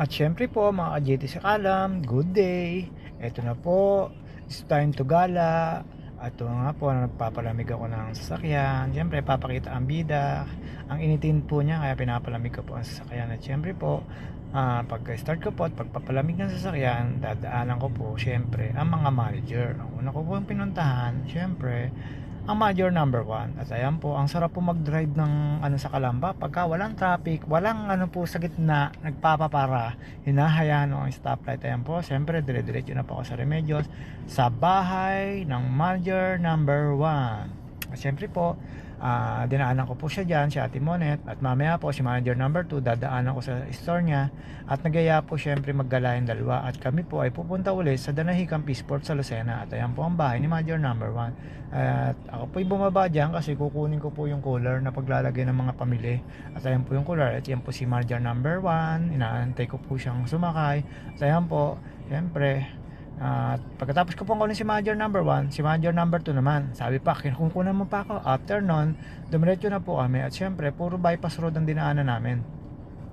At syempre po mga ka-JT sa Kalam, good day. Ito na po, it's time to gala. At ito nga po, nagpapalamig ako ng sasakyan. Syempre, papakita ang bida. Ang initin po niya, kaya pinapalamig ko po ang sasakyan. At syempre po, ah, pagka-start ko po at pagpapalamig ng sasakyan, dadaanan ko po, syempre, ang mga manager. Ang una ko po yung pinuntahan, syempre, ang major number 1 at ayan po ang sarap po mag-drive ng ano sa Kalamba. Pagka walang traffic walang ano po sa gitna nagpapapara hinahayaan ang stoplight. Ayan po siyempre dire-diretso na po ako sa Remedios. Sa bahay ng major number 1 at siyempre po ah, dinaanan ko po siya dyan si Ate Monet at mamaya po si manager number 2 dadaanan ko sa store niya. At nagaya po siyempre maggala yung dalawa. At kami po ay pupunta ulit sa Danahican Peaceport sa Lucena. At ayan po ang bahay ni manager number 1 at ako po ay bumaba dyan kasi kukunin ko po yung cooler na paglalagay ng mga pamili at ayan po yung cooler. At yan po si manager number 1 inaantay ko po siyang sumakay. At ayan po siyempre at pagkatapos ko pong kunin si manager number 1, si manager number 2 naman, sabi pa, kinukunan mo pa ako. After nun, dumiretso na po kami at syempre, puro bypass road ang dinaanan namin.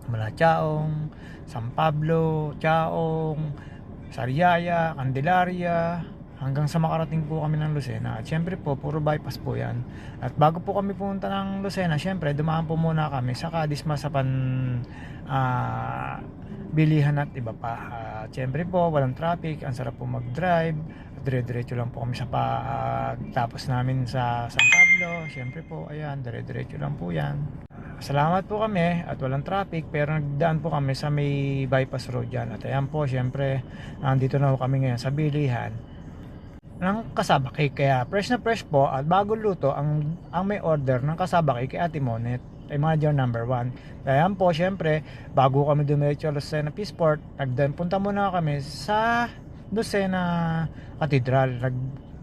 Mula Chaong, San Pablo, Chaong, Sariaya, Candelaria, hanggang sa makarating po kami ng Lucena. At syempre po, puro bypass po yan. At bago po kami pumunta ng Lucena, syempre, dumaan po muna kami sa Kadisma sa pan... ah, bilihan at iba pa. At syempre po, walang traffic, ang sarap po mag-drive. Dire-diretso lang po kami sa pagtapos namin sa San Pablo. Syempre po, ayan, dire-diretso lang po yan. Salamat po kami at walang traffic pero nagdaan po kami sa may bypass road dyan. At ayan po, syempre, nandito na po kami ngayon sa bilihan ng kasaba cake. Kaya fresh na fresh po at bagong luto ang, ang may order ng kasaba cake kay Ate Monet ay manager number 1. Kaya po, syempre, bago kami dumiretso sa Lucena Peaceport, nagdan punta muna kami sa Lucena Cathedral. Nag,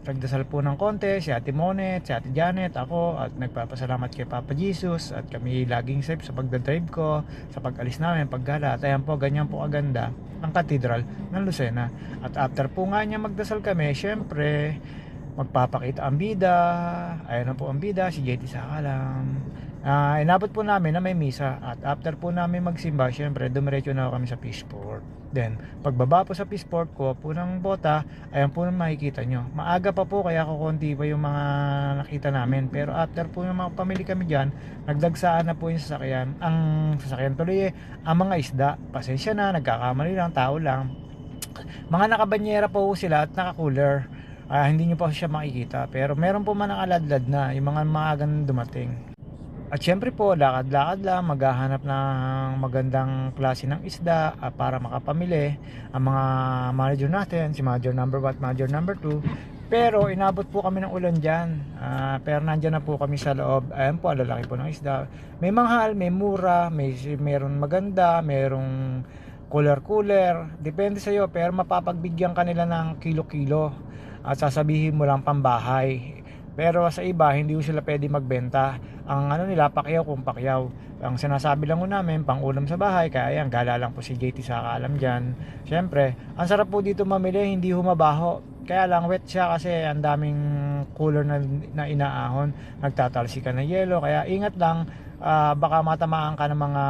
nagdasal po ng konti, si Ate Monet, si Ate Janet, ako, at nagpapasalamat kay Papa Jesus, at kami laging safe sa pagdadrive ko, sa pag-alis namin, paggala. At ayan po, ganyan po aganda ang Cathedral ng Lucena. At after po nga niya magdasal kami, syempre, magpapakita ang bida. Ayan po ang bida, si JT Sakalang. Ah, inabot po namin na may misa at after po namin magsimba, syempre dumiretso na kami sa Peaceport. Then, pagbaba po sa Peaceport ko po ng bota, ayan po ang makikita nyo. Maaga pa po kaya kukunti pa yung mga nakita namin. Pero after po yung mga pamili kami dyan, nagdagsaan na po yung sasakyan. Ang sasakyan tuloy eh, ang mga isda. Pasensya na, nagkakamali lang, tao lang. Mga nakabanyera po sila at naka-cooler. Ah, hindi nyo pa siya makikita. Pero meron po man nakaladlad na yung mga maagang dumating. At syempre po, lakad-lakad lang, maghahanap ng magandang klase ng isda ah, para makapamili ang mga manager natin, si manager number 1 manager number 2. Pero inabot po kami ng ulan dyan. Ah, pero nandyan na po kami sa loob. Ayan po, lalaki po ng isda. May manghal, may mura, may meron maganda, merong cooler-cooler. Depende sa iyo, pero mapapagbigyan ka nila ng kilo-kilo. At sasabihin mo lang pambahay. Pero sa iba, hindi sila pwede magbenta. Ang ano nila, pakyaw kung pakyaw. Ang sinasabi lang ko namin, pang ulam sa bahay. Kaya yan, gala lang po si JT sa kaalam dyan. Siyempre, ang sarap po dito mamili, hindi humabaho. Kaya lang wet siya kasi ang daming cooler na, na inaahon. Nagtatalsi ka ng yelo. Kaya ingat lang, ah, baka matamaan ka ng mga